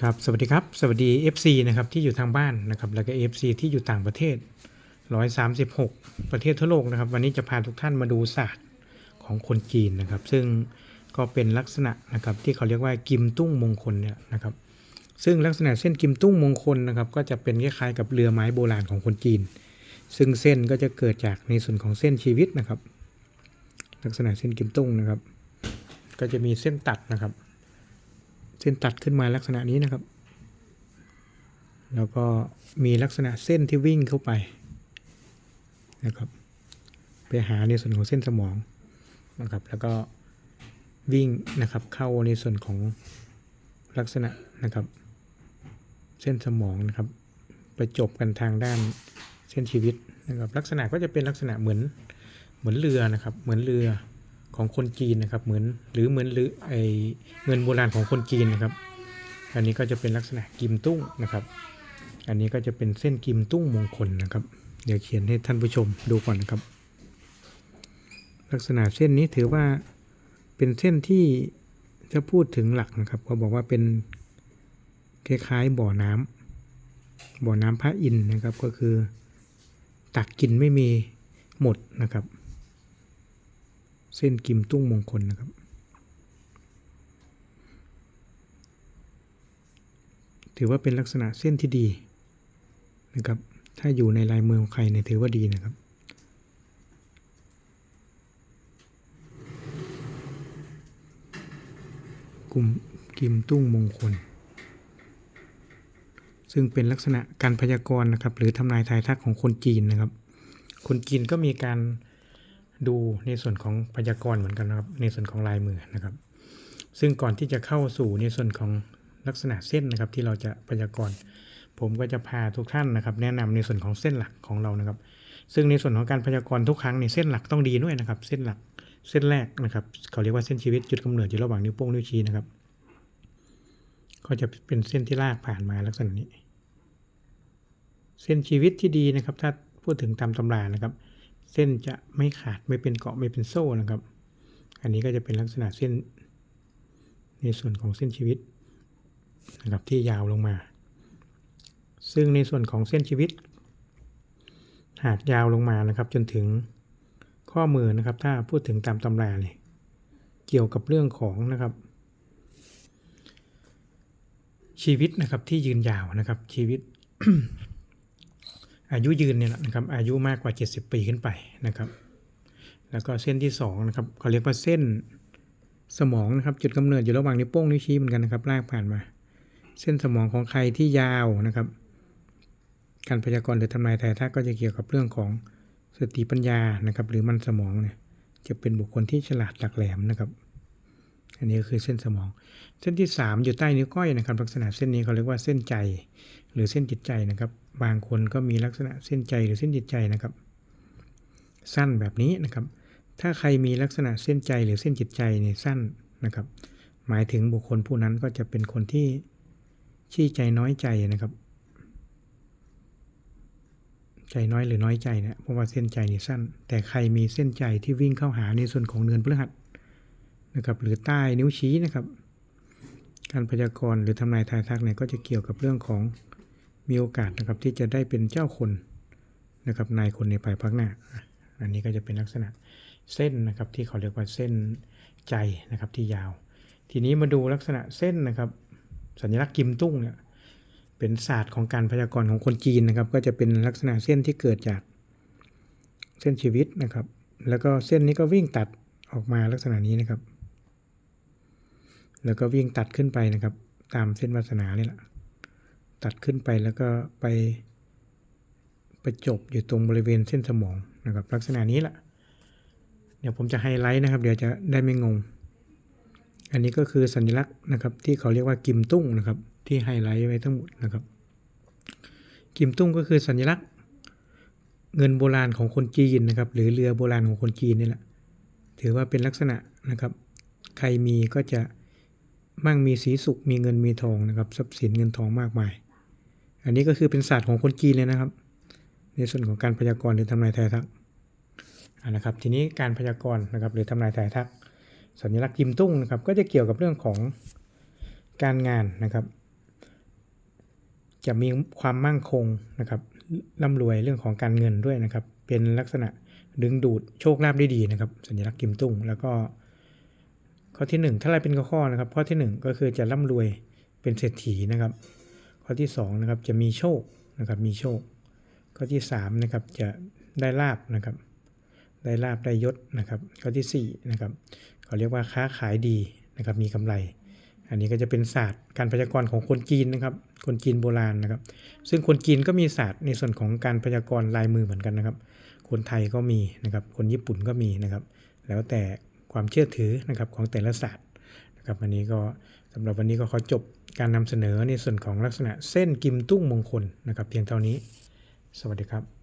ครับสวัสดีครับสวัสดี FC นะครับที่อยู่ทางบ้านนะครับแล้วก็ FC ที่อยู่ต่างประเทศ 136 ประเทศทั่วโลกนะครับ วันนี้จะพาทุกท่านมาดูศาสตร์ของคนจีนนะครับ ซึ่งก็เป็นลักษณะนะครับที่เขาเรียกว่ากิมตุ้งมงคลเนี่ยนะครับ ซึ่งลักษณะเส้นกิมตุ้งมงคลนะครับ ก็จะเป็นคล้ายๆกับเรือไม้โบราณของคนจีน ซึ่งเส้นก็จะเกิดจากในส่วนของเส้นชีวิตนะครับ ลักษณะเส้นกิมตุ้งนะครับ ก็จะมีเส้นตัดนะครับ เส้นตัดขึ้นมาลักษณะนี้นะครับ แล้วก็มีลักษณะเส้นที่วิ่งเข้าไปนะครับ ไปหาในส่วนของเส้นสมองนะครับ แล้วก็วิ่งนะครับเข้าในส่วนของลักษณะนะครับ เส้นสมองนะครับ ไปจบกันทางด้านเส้นชีวิตนะครับ ลักษณะก็จะเป็นลักษณะเหมือนเหมือนเรือนะครับ เหมือนเรือ ของคนจีนนะครับ เหมือนหรือเหมือนเรือไอเงินโบราณของคนจีนนะครับ อันนี้ก็จะเป็นลักษณะกิมตุ้งนะครับ อันนี้ก็จะเป็นเส้นกิมตุ้งมงคลนะครับ เดี๋ยวเขียนให้ท่านผู้ชมดูก่อนนะครับ ลักษณะเส้นนี้ถือว่าเป็นเส้นที่จะพูดถึงหลักนะครับเขาบอกว่าเป็นคล้ายๆบ่อน้ำบ่อน้ำพระอินทร์นะครับก็คือ ตักกินไม่มีหมดนะครับ เส้นกิมตุ้งมงคลนะครับ ถือว่าเป็นลักษณะเส้นที่ดีนะครับ ถ้าอยู่ในลายมือของใครเนี่ยถือว่าดีนะครับกลุ่มกิมตุ้งมงคล ซึ่งเป็นลักษณะการพยากรณ์นะครับ หรือทำนายทายทักของคนจีนนะครับ คนจีนก็มีการ ดูในส่วนของพยากรณ์เหมือนกันนะครับ ในส่วนของลายมือนะครับ ซึ่งก่อนที่จะเข้าสู่ในส่วนของลักษณะเส้นนะครับ ที่เราจะพยากรณ์ผมก็จะพาทุกท่านนะครับ แนะนำในส่วนของเส้นหลักของเรานะครับ ซึ่งในส่วนของการพยากรณ์ทุกครั้งในเส้นหลักต้องดีด้วยนะครับ เส้นหลักเส้นแรกนะครับเขาเรียกว่าเส้นชีวิตจุดกำเนิดอยู่ระหว่างนิ้วโป้งนิ้วชี้นะครับ ก็จะเป็นเส้นที่ลากผ่านมาลักษณะนี้ เส้นชีวิตที่ดีนะครับ ถ้าพูดถึงตามตำรานะครับ เส้นจะไม่ขาดไม่เป็นเกาะไม่เป็นโซ่นะครับ อันนี้ก็จะเป็นลักษณะเส้น ในส่วนของเส้นชีวิตนะครับที่ยาวลงมา ซึ่งในส่วนของเส้นชีวิต หากยาวลงมานะครับ จนถึงข้อมือนะครับ ถ้าพูดถึงตามตำราเนี่ยเกี่ยวกับเรื่องของนะครับ ชีวิตนะครับที่ยืนยาวนะครับชีวิต อายุยืนเนี่ยนะครับอายุมากกว่า 70 ปีขึ้นไปนะครับ แล้วก็เส้นที่2นะครับเขาเรียกว่าเส้นสมองนะครับจุดกำเนิดอยู่ระหว่างนิ้วโป้งนิ้วชี้เหมือนกันนะครับลากผ่านมา เส้นสมองของใครที่ยาวนะครับ การพยากรณ์หรือทำนายทายทักก็จะเกี่ยวกับเรื่องของสติปัญญานะครับ หรือมันสมองเนี่ยจะเป็นบุคคลที่ฉลาดหลักแหลมนะครับ อันนี้ก็คือเส้นสมอง เส้นที่ 3 อยู่ใต้นิ้วก้อยนะครับ ลักษณะเส้นนี้เขาเรียกว่าเส้นใจ หรือเส้นจิตใจนะครับ บางคนก็มีลักษณะเส้นใจหรือเส้นจิตใจนะครับ สั้นแบบนี้นะครับ ถ้าใครมีลักษณะเส้นใจหรือเส้นจิตใจเนี่ยสั้นนะครับ หมายถึงบุคคลผู้นั้นก็จะเป็นคนที่ชี้ใจน้อยใจนะครับ ใจน้อยหรือน้อยใจเนะเพราะว่าเส้นใจนี่สั้น แต่ใครมีเส้นใจที่วิ่งเข้าหาในส่วนของเดือนพฤหัส นะครับหรือใต้นิ้วชี้นะครับการพยากรณ์หรือทำนายทายทักเนี่ยก็จะเกี่ยวกับเรื่องของมีโอกาสนะครับที่จะได้เป็นเจ้าคนนะครับนายคนในภายภาคหน้า อันนี้ก็จะเป็นลักษณะเส้นนะครับที่เขาเรียกว่าเส้นใจนะครับที่ยาว ทีนี้มาดูลักษณะเส้นนะครับ สัญลักษณ์กิมตุ้งเนี่ยเป็นศาสตร์ของการพยากรณ์ของคนจีนนะครับ ก็จะเป็นลักษณะเส้นที่เกิดจากเส้นชีวิตนะครับ แล้วก็เส้นนี้ก็วิ่งตัดออกมาลักษณะนี้นะครับ แล้วก็วิ่งตัดขึ้นไปนะครับ ตามเส้นวาสนานี่แหละตัดขึ้นไปแล้วก็ไปไปจบอยู่ตรงบริเวณเส้นสมองนะครับ ลักษณะนี้แหละเดี๋ยวผมจะไฮไลท์นะครับ เดี๋ยวจะได้ไม่งง อันนี้ก็คือสัญลักษณ์นะครับ ที่เขาเรียกว่ากิมตุ้งนะครับ ที่ไฮไลท์ไว้ทั้งหมดนะครับ กิมตุ้งก็คือสัญลักษณ์เงินโบราณของคนจีนนะครับ หรือเรือโบราณของคนจีนนี่แหละ ถือว่าเป็นลักษณะนะครับ ใครมีก็จะ มั่งมีสีสุขมีเงินมีทองนะครับทรัพย์สินเงินทองมากมาย อันนี้ก็คือเป็นศาสตร์ของคนจีนเลยนะครับ ในส่วนของการพยากรณ์หรือทำนายทายทักนะครับทีนี้การพยากรณ์นะครับหรือทำนายทายทัก สัญลักษณ์กิมตุ้งนะครับก็จะเกี่ยวกับเรื่องของการงานนะครับ จะมีความมั่งคงนะครับร่ำรวยเรื่องของการเงินด้วยนะครับ เป็นลักษณะดึงดูดโชคลาภได้ดีนะครับ สัญลักษณ์กิมตุ้ง แล้วก็ ข้อที่หนึ่งถ้าอะไรเป็นข้อๆนะครับ ข้อที่หนึ่งก็คือจะร่ำรวยเป็นเศรษฐีนะครับ ข้อที่สองนะครับจะมีโชคนะครับมีโชค ข้อที่สามนะครับจะได้ลาบนะครับได้ลาบได้ยศนะครับ ข้อที่สี่นะครับเขาเรียกว่าค้าขายดีนะครับมีกำไร อันนี้ก็จะเป็นศาสตร์การพยากรณ์ของคนจีนนะครับคนจีนโบราณนะครับ ซึ่งคนจีนก็มีศาสตร์ในส่วนของการพยากรณ์ลายมือเหมือนกันนะครับ คนไทยก็มีนะครับคนญี่ปุ่นก็มีนะครับ แล้วแต่ ความเชื่อถือนะครับของแต่ละศาสตร์นะครับวันนี้ก็สำหรับวันนี้ก็ขอจบการนำเสนอในส่วนของลักษณะเส้นกิมตุ้งมงคลนะครับ เพียงเท่านี้ สวัสดีครับ